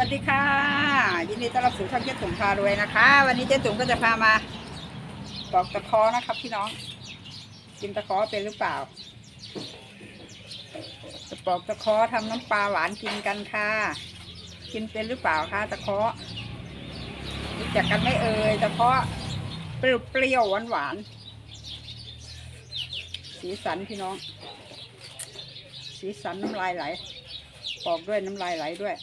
วัสดีค่ะ ยินดีต้อนรับสู่ช่องเจ๊ตุ๋มพารวยนะคะ วันนี้เจ๊ตุ๋มก็จะพามาปอกตะเคอนะครับพี่น้องกินตะเคอเป็นหรือเปล่าจะปอกตะเคอทำน้ำปลาหวานกินกันค่ะ กินเป็นหรือเปล่าคะตะเคอรู้จักกันไม่เอ่ยตะเคอเปรี้ยวๆหวานสีสันพี่น้อง สีสันน้ำลายไหลปอกด้วยน้ำลายไหลด้วย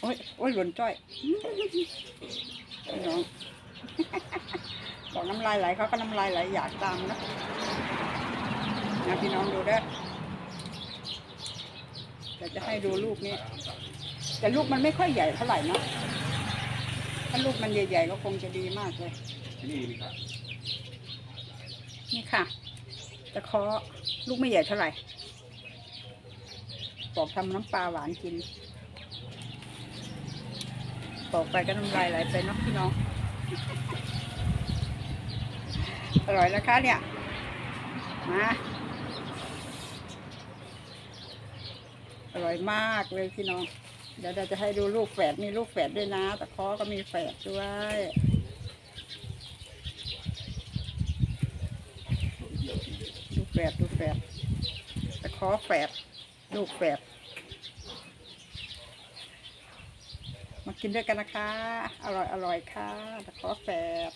โอ้ยโอ้ยหล่นจ้อยพี่น้องบอกน้ำลายไหลเขาก็น้ำลายไหลอยากตามนะนะพี่น้องดูเด้อเดี๋ยวจะให้ดูลูกนี้ แต่ลูกมันไม่ค่อยใหญ่เท่าไหร่เนาะถ้าลูกมันใหญ่ๆก็คงจะดีมากเลย นี่ค่ะนี่ค่ะตะเคาะลูกไม่ใหญ่เท่าไหร่ปอกทำน้ำปลาหวานกิน ปอกไปก็น้ำลายไหลไปเนาะพี่น้องอร่อยนะคะเนี่ยมาอร่อยมากเลยพี่น้อง เดี๋ยวเราจะให้ดูลูกแฝดมีลูกแฝดด้วยนะตะเคอก็มีแฝดด้วยลูกแฝดลูกแฝดตะเคอแฝดลูกแฝด มากินด้วยกันนะคะ อร่อยอร่อยค่ะตะเคอแฝด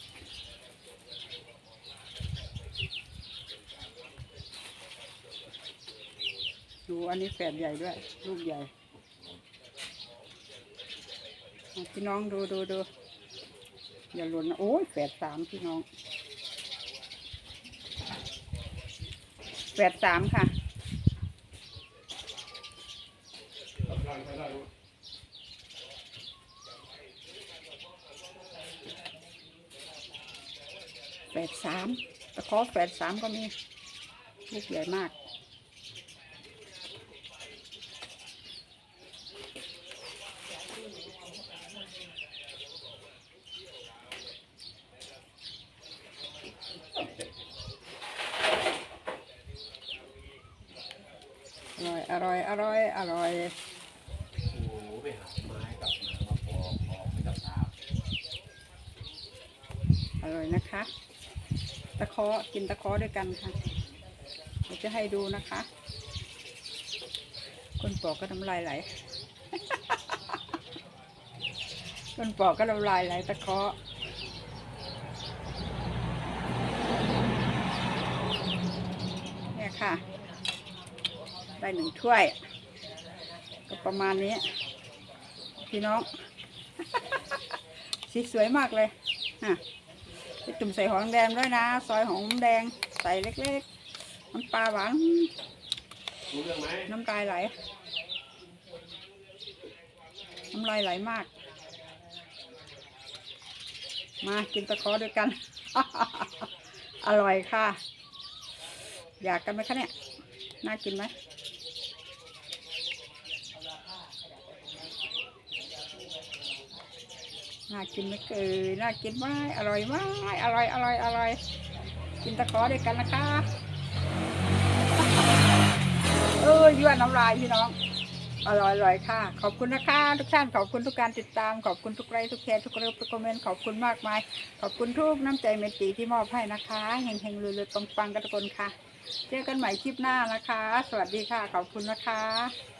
ดูอันนี้แฝดใหญ่ด้วย ลูกใหญ่พี่น้องดูดูดูอย่าหล่นนะโอ้ยแฝดสามพี่น้องแปดสามค่ะ แปดสามตะเคอแปดสามก็มีลูกใหญ่มาก อร่อย อร่อย อร่อย อร่อย โอ้โหไปหาไม้กลับน้ำมาปอกปอกไปกับสาบ อร่อยนะคะ ตะเคาะกินตะเคาะด้วยกันค่ะเดี๋ยวจะให้ดูนะคะ คนปอกก็น้ำลายไหล คนปอกก็น้ำลายไหลตะเคาะเนี่ยค่ะได้หนึ่งถ้วย ก็ประมาณนี้ พี่น้อง สีสวยมากเลยอะ จุ่มใส่หอมแดงด้วยนะ ซอยหอมแดงใส่เล็กๆน้ำปลาหวานน้ำลายไหลน้ำลายไหลมาก มากินตะเคอด้วยกัน อร่อยค่ะ อยากกันไหมคะเนี่ย น่ากินไหม น่ากินไหมเอ่ยน่ากินไหมอร่อยไหมอร่อยอร่อยอร่อยกินตะขอด้วยกันนะคะ เออยั่วน้ำลายพี่น้อง อร่อยอร่อยค่ะ ขอบคุณนะคะ ทุกท่านขอบคุณทุกการติดตาม ขอบคุณทุกไลค์ทุกแชร์ทุกเรื่องทุกคอมเมนต์ขอบคุณมากมาย ขอบคุณทุกน้ำใจเมตตาที่มอบให้นะคะเฮงเฮงๆรวยๆปังกันทุกคนค่ะ เจอกันใหม่คลิปหน้านะคะ สวัสดีค่ะ ขอบคุณนะคะ